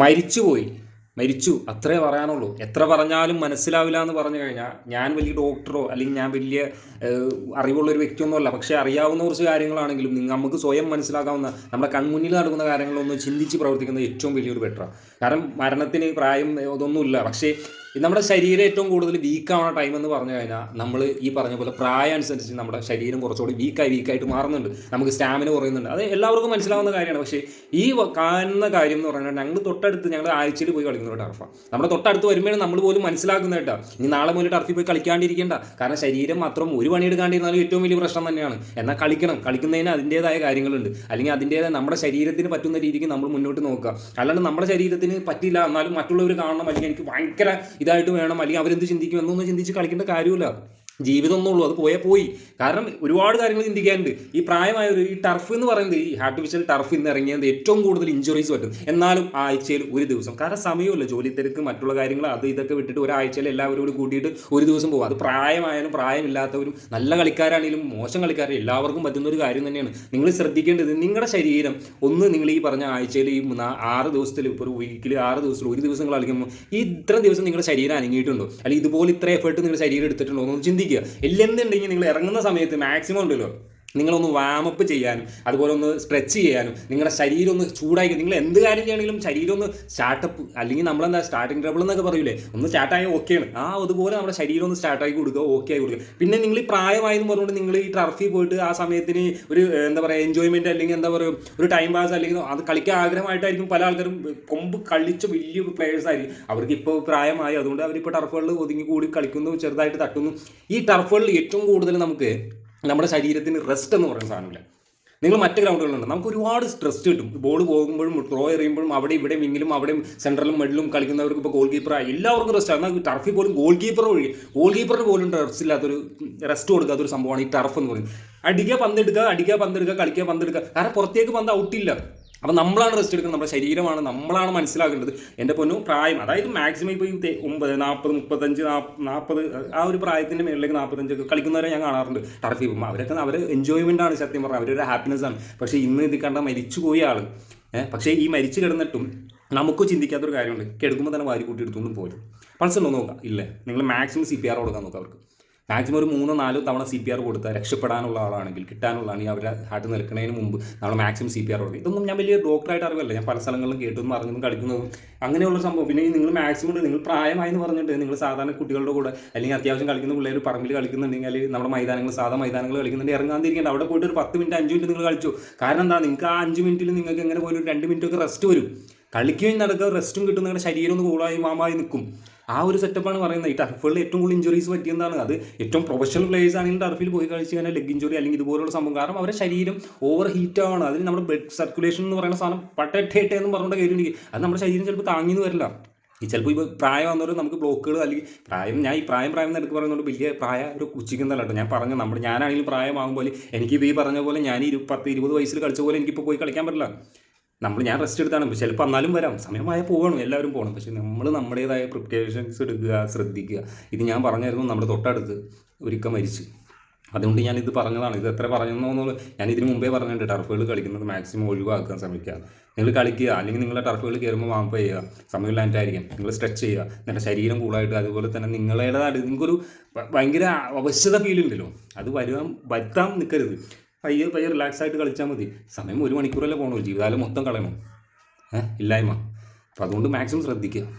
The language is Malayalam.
മരിച്ചുപോയി. മരിച്ചു. അത്രേ പറയാനുള്ളൂ. എത്ര പറഞ്ഞാലും മനസ്സിലാവില്ല എന്ന് പറഞ്ഞു കഴിഞ്ഞാൽ ഞാൻ വലിയ ഡോക്ടറോ അല്ലെങ്കിൽ ഞാൻ വലിയ അറിവുള്ള ഒരു വ്യക്തിയൊന്നുമല്ല. പക്ഷേ അറിയാവുന്ന കുറച്ച് കാര്യങ്ങളാണെങ്കിലും നമുക്ക് സ്വയം മനസ്സിലാക്കാവുന്ന നമ്മുടെ കൺമുന്നിൽ നടക്കുന്ന കാര്യങ്ങളൊന്ന് ചിന്തിച്ച് പ്രവർത്തിക്കുന്നത് ഏറ്റവും വലിയൊരു ബെറ്ററാണ് കാരണം മരണത്തിന് പ്രായം അതൊന്നുമില്ല. പക്ഷേ നമ്മുടെ ശരീരം ഏറ്റവും കൂടുതൽ വീക്കാവുന്ന ടൈം എന്ന് പറഞ്ഞു കഴിഞ്ഞാൽ നമ്മൾ ഈ പറഞ്ഞ പോലെ പ്രായം അനുസരിച്ച് നമ്മുടെ ശരീരം കുറച്ചുകൂടി വീക്കായി വീക്കായിട്ട് മാറുന്നുണ്ട്. നമുക്ക് സ്റ്റാമിന കുറയുന്നുണ്ട്. അത് എല്ലാവർക്കും മനസ്സിലാവുന്ന കാര്യമാണ്. പക്ഷേ ഈ കാണുന്ന കാര്യം എന്ന് പറഞ്ഞാൽ ഞങ്ങൾ തൊട്ടടുത്ത് ഞങ്ങൾ ആഴ്ചയിൽ പോയി കളിക്കുന്നത് ടർഫ. നമ്മുടെ തൊട്ടടുത്ത് വരുമ്പോഴും നമ്മൾ പോലും മനസ്സിലാക്കുന്ന കേട്ടോ. ഇനി നാളെ മുതൽ ടർഫിൽ പോയി കളിക്കാണ്ടിരിക്കേണ്ട. കാരണം ശരീരം മാത്രം ഒരു പണിയെടുക്കാണ്ടിരുന്നാലും ഏറ്റവും വലിയ പ്രശ്നം തന്നെയാണ്. എന്നാൽ കളിക്കണം. കളിക്കുന്നതിന് അതിന്റേതായ കാര്യങ്ങളുണ്ട്. അല്ലെങ്കിൽ അതിന്റേതായ നമ്മുടെ ശരീരത്തിന് പറ്റുന്ന രീതിക്ക് നമ്മൾ മുന്നോട്ട് നോക്കുക. അല്ലാണ്ട് നമ്മുടെ ശരീരത്തിന് പറ്റില്ല. എന്നാലും മറ്റുള്ളവർ കാണണം. അല്ലെങ്കിൽ എനിക്ക് ഭയങ്കര ഇതായിട്ട് വേണം. അല്ലെങ്കിൽ അവരെന്ത് ചിന്തിക്കും? എന്നൊന്നും ചിന്തിച്ച് കളിക്കേണ്ട കാര്യമില്ല. ജീവിതം എന്നുള്ളൂ. അത് പോയേ പോയി. കാരണം ഒരുപാട് കാര്യങ്ങൾ ചിന്തിക്കാനുണ്ട്. ഈ പ്രായമായ ഒരു ഈ ടർഫ് എന്ന് പറയുന്നത് ഈ ആർട്ടിഫിഷ്യൽ ടർഫ് ഇന്ന് ഇറങ്ങിയത് ഏറ്റവും കൂടുതൽ ഇഞ്ചുറീസ് പറ്റും. എന്നാലും ആഴ്ചയിൽ ഒരു ദിവസം. കാരണം സമയമില്ല. ജോലി തിരക്ക് മറ്റുള്ള കാര്യങ്ങൾ അത് ഇതൊക്കെ വിട്ടിട്ട് ഒരാഴ്ചയിൽ എല്ലാവരും കൂടി കൂട്ടിയിട്ട് ഒരു ദിവസം പോകും. അത് പ്രായമായാലും പ്രായമില്ലാത്തവരും നല്ല കളിക്കാരാണെങ്കിലും മോശം കളിക്കാരും എല്ലാവർക്കും പറ്റുന്ന ഒരു കാര്യം തന്നെയാണ്. നിങ്ങൾ ശ്രദ്ധിക്കേണ്ടത് നിങ്ങളുടെ ശരീരം. ഒന്ന് നിങ്ങൾ ഈ പറഞ്ഞ ആഴ്ചയിൽ ഈ ആറ് ദിവസത്തിൽ ഇപ്പോൾ ഒരു വീക്കിൽ ആറ് ദിവസത്തിൽ ഒരു ദിവസം കളിക്കുമ്പോൾ ഈ ഇത്ര ദിവസം നിങ്ങളുടെ ശരീരം അനങ്ങിയിട്ടുണ്ടോ? അല്ലെങ്കിൽ ഇതുപോലെ ഇത്ര എഫേർട്ട് നിങ്ങളുടെ ശരീരം എടുത്തിട്ടുണ്ടോ? എന്ന് ചിന്തിക്കുക. ഇല്ലെന്നുണ്ടെങ്കിൽ നിങ്ങൾ ഇറങ്ങുന്ന സമയത്ത് മാക്സിമം ഉണ്ടല്ലോ. നിങ്ങളൊന്ന് വാമപ്പ് ചെയ്യാനും അതുപോലെ ഒന്ന് സ്ട്രെച്ച് ചെയ്യാനും നിങ്ങളുടെ ശരീരം ഒന്ന് ചൂടായി നിങ്ങൾ എന്ത് കാര്യം ചെയ്യണമെങ്കിലും ശരീരം ഒന്ന് സ്റ്റാർട്ടപ്പ് അല്ലെങ്കിൽ നമ്മളെന്താ സ്റ്റാർട്ടിങ് ട്രബിൾ എന്നൊക്കെ പറയൂലേ ഒന്ന് സ്റ്റാർട്ടായി ഓക്കെയാണ് ആ അതുപോലെ നമ്മുടെ ശരീരം ഒന്ന് സ്റ്റാർട്ടായി കൊടുക്കുക ഓക്കെ ആയി കൊടുക്കുക. പിന്നെ നിങ്ങൾ ഈ പ്രായമായെന്ന് പറഞ്ഞുകൊണ്ട് നിങ്ങൾ ഈ ടർഫിൽ പോയിട്ട് ആ സമയത്തിന് ഒരു എന്താ പറയുക എൻജോയ്മെന്റ് അല്ലെങ്കിൽ എന്താ പറയുക ഒരു ടൈം പാസ് അല്ലെങ്കിൽ അത് കളിക്കാൻ ആഗ്രഹമായിട്ടായിരിക്കും പല ആൾക്കാരും കൊമ്പ് കളിച്ച വലിയ പ്ലെയേഴ്സ് ആയിരിക്കും. അവർക്ക് ഇപ്പോൾ പ്രായമായി അതുകൊണ്ട് അവരിപ്പോൾ ടർഫുകളിൽ ഒതുങ്ങി കൂടി കളിക്കുന്നു ചെറുതായിട്ട് തട്ടുന്നു. ഈ ടർഫുകളിൽ ഏറ്റവും കൂടുതൽ നമുക്ക് നമ്മുടെ ശരീരത്തിന് റെസ്റ്റ് എന്ന് പറയുന്ന സാധനമില്ല. നിങ്ങൾ മറ്റു ഗ്രൗണ്ടുകളുണ്ട് നമുക്ക് ഒരുപാട് സ്ട്രെസ് കിട്ടും. ബോൾ പോകുമ്പോഴും ത്രോ എറിയുമ്പോഴും അവിടെ ഇവിടെ വിങ്ങിലും അവിടെയും സെൻട്രലും മെഡിലും കളിക്കുന്നവർക്ക് ഇപ്പോൾ ഗോൾ കീപ്പറായി എല്ലാവർക്കും റെസ്റ്റ് എന്നാൽ ടർഫിൽ പോലും ഗോൾ കീപ്പർ ഒഴി ഗോൾ കീപ്പറിന് പോലും റെസ്റ്റ് ഇല്ലാത്തൊരു റെസ്റ്റ് കൊടുക്കാത്തൊരു സംഭവമാണ് ഈ ടർഫ് എന്ന് പറയുന്നത്. അടിക്കുക പന്തെടുക്കുക അടിക്കുക പന്തെടുക്കുക കളിക്കുക പന്തെടുക്കുക. കാരണം പുറത്തേക്ക് പന്ത് ഔട്ടില്ല അപ്പം നമ്മളാണ് റെസ്റ്റ് എടുക്കുന്നത്. നമ്മുടെ ശരീരമാണ്. നമ്മളാണ് മനസ്സിലാക്കേണ്ടത്. എന്റെ പൊന്നു പ്രായം. അതായത് മാക്സിമം ഇപ്പോൾ ഈ ഒമ്പത് നാൽപ്പത് മുപ്പത്തഞ്ച് നാൽപ്പത് ആ ഒരു പ്രായത്തിന്റെ മേളിലേക്ക് നാൽപ്പത്തഞ്ചൊക്കെ കളിക്കുന്നവരെ ഞാൻ കാണാറുണ്ട്. ടർഫിൽ പോകുമ്പോൾ അവരൊക്കെ അവർ എൻജോയ്മെന്റ് ആണ് സത്യം പറഞ്ഞാൽ അവരൊരു ഹാപ്പിനെസ് ആണ്. പക്ഷേ ഇന്ന് ഇത് കണ്ട മരിച്ചു പോയ ആൾ പക്ഷേ ഈ മരിച്ചു കിടന്നിട്ടും നമുക്ക് ചിന്തിക്കാത്തൊരു കാര്യമുണ്ട്. കിടക്കുമ്പോൾ തന്നെ വാരി കൂട്ടി എടുത്തുകൊണ്ടും പോരും. ഉണ്ടോ നോക്കാം. ഇല്ല. നിങ്ങൾ മാക്സിമം സി പി ആർ കൊടുക്കാൻ നോക്കാം അവർക്ക്. മാക്സിമം ഒരു മൂന്നോ നാലോ തവണ സി പി ആർ കൊടുത്താൽ രക്ഷപ്പെടാനുള്ള ആളാണെങ്കിൽ കിട്ടാനുള്ളതാണെങ്കിൽ അവരെ ഹാർട്ട് നിൽക്കുന്നതിന് മുമ്പ് നമ്മൾ മാക്സിമം സി പി ആർ കൊടുക്കും ഇതൊന്നും ഞാൻ വലിയ ഡോക്ടറായിട്ട് അറിവല്ല. ഞാൻ പല സ്ഥലങ്ങളിലും കേട്ടതും അറിഞ്ഞതും കളിക്കുന്നതും അങ്ങനെയുള്ള സംഭവം. പിന്നെ നിങ്ങൾ മാക്സിമം നിങ്ങൾ പ്രായമായി എന്ന് പറഞ്ഞിട്ട് നിങ്ങൾ സാധാരണ കുട്ടികളുടെ കൂടെ അല്ലെങ്കിൽ അത്യാവശ്യം കളിക്കുന്ന പിള്ളേർ പറമ്പിൽ കളിക്കുന്നുണ്ടെങ്കിൽ അല്ലെങ്കിൽ നമ്മുടെ മൈതാനങ്ങൾ സാധാ മൈതാനങ്ങൾ കളിക്കുന്നുണ്ടെങ്കിൽ ഇറങ്ങാതിരിക്കേണ്ട. അവിടെ പോയിട്ട് ഒരു പത്ത് മിനിറ്റ് അഞ്ച് മിനിറ്റ് നിങ്ങൾ കളിച്ചു. കാരണം എന്താ? നിങ്ങൾക്ക് ആ അഞ്ച് മിനിറ്റിൽ നിങ്ങൾക്ക് എങ്ങനെ പോലും ഒരു രണ്ട് മിനിറ്റ് ഒക്കെ റെസ്റ്റ് വരും. കളിക്കുകയും നടക്കുക റെസ്റ്റും കിട്ടും. നിങ്ങളുടെ ശരീരം ഒന്ന് കൂളായി മാമായി നിൽക്കും. ആ ഒരു സെറ്റപ്പാണ് പറയുന്നത്. ഈ ടർഫുകളിൽ ഏറ്റവും കൂടുതൽ ഇഞ്ചുറീസ് പറ്റിയതാണ് അത് ഏറ്റവും പ്രൊഫഷണൽ പ്ലേയേഴ്സ് ആണെങ്കിൽ ടർഫിൽ പോയി കളിച്ച് കഴിഞ്ഞാൽ ലെഗ് ഇഞ്ചുറി അല്ലെങ്കിൽ ഇതുപോലുള്ള സംഭവം. കാരണം അവരുടെ ശരീരം ഓവർ ഹീറ്റ് ആവണം അതിന് നമ്മുടെ ബ്ലഡ് സർക്കുലേഷൻ എന്ന് പറയുന്ന സാധനം പട്ടേട്ടേ എന്ന് പറഞ്ഞുകൊണ്ട് കയറി അത് നമ്മുടെ ശരീരം ചിലപ്പോൾ താങ്ങിന്ന് വരില്ല. ഈ ചിലപ്പോൾ ഇപ്പോൾ പ്രായം വന്നവർ നമുക്ക് ബ്ലോക്കുകൾ അല്ലെങ്കിൽ പ്രായം ഞാൻ ഈ പ്രായം പ്രായം എന്ന് എടുക്ക് പറയുന്നതുകൊണ്ട് വലിയ പ്രായ ഒരു ഉച്ചിക്കുന്നല്ല കേട്ടോ. ഞാൻ പറഞ്ഞു നമ്മുടെ ഞാനാണെങ്കിലും പ്രായമാകുമ്പോൾ എനിക്കിത് ഈ പറഞ്ഞ പോലെ ഞാൻ ഇരു പത്ത് ഇരുപത് വയസ്സിൽ കളിച്ച പോലെ എനിക്കിപ്പോൾ പോയി കളിക്കാൻ പറ്റില്ല. നമ്മൾ ഞാൻ റെസ്റ്റ് എടുത്താണ്. ചിലപ്പോൾ എന്നാലും വരാം. സമയമായ പോകണം എല്ലാവരും പോകണം പക്ഷേ നമ്മൾ നമ്മുടേതായ പ്രിപ്പറേഷൻസ് എടുക്കുക ശ്രദ്ധിക്കുക. ഇത് ഞാൻ പറഞ്ഞായിരുന്നു നമ്മുടെ തൊട്ടടുത്ത് ഒരിക്കൽ മരിച്ച്. അതുകൊണ്ട് ഞാൻ ഇത് പറഞ്ഞതാണ്. ഇത് എത്ര പറഞ്ഞെന്നോ ഞാൻ ഇതിന് മുമ്പേ പറഞ്ഞിട്ടുണ്ട്. ടർഫുകൾ കളിക്കുന്നത് മാക്സിമം ഒഴിവാക്കാൻ ശ്രമിക്കുക. നിങ്ങൾ കളിക്കുക. അല്ലെങ്കിൽ നിങ്ങളുടെ ടർഫുകൾ കയറുമ്പോൾ വാമ്പ് ചെയ്യുക. സമയം സമയമില്ലാണ്ടായിരിക്കും നിങ്ങൾ സ്ട്രെച്ച് ചെയ്യുക. നിങ്ങളുടെ ശരീരം കൂളായിട്ട് അതുപോലെ തന്നെ നിങ്ങളുടേതായിട്ട് നിങ്ങൾക്കൊരു ഭയങ്കര അവശ്യത ഫീൽ ഉണ്ടല്ലോ. അത് വരുവാൻ വരുത്താൻ നിൽക്കരുത് പയ്യെ പയ്യെ റിലാക്സ് ആയിട്ട് കളിച്ചാൽ മതി. സമയം ഒരു മണിക്കൂറല്ലേ പോകണോ ജീവിതകാലം മൊത്തം കളയണം. ഇല്ലായ്മ. അപ്പോൾ അതുകൊണ്ട് മാക്സിമം ശ്രദ്ധിക്കുക.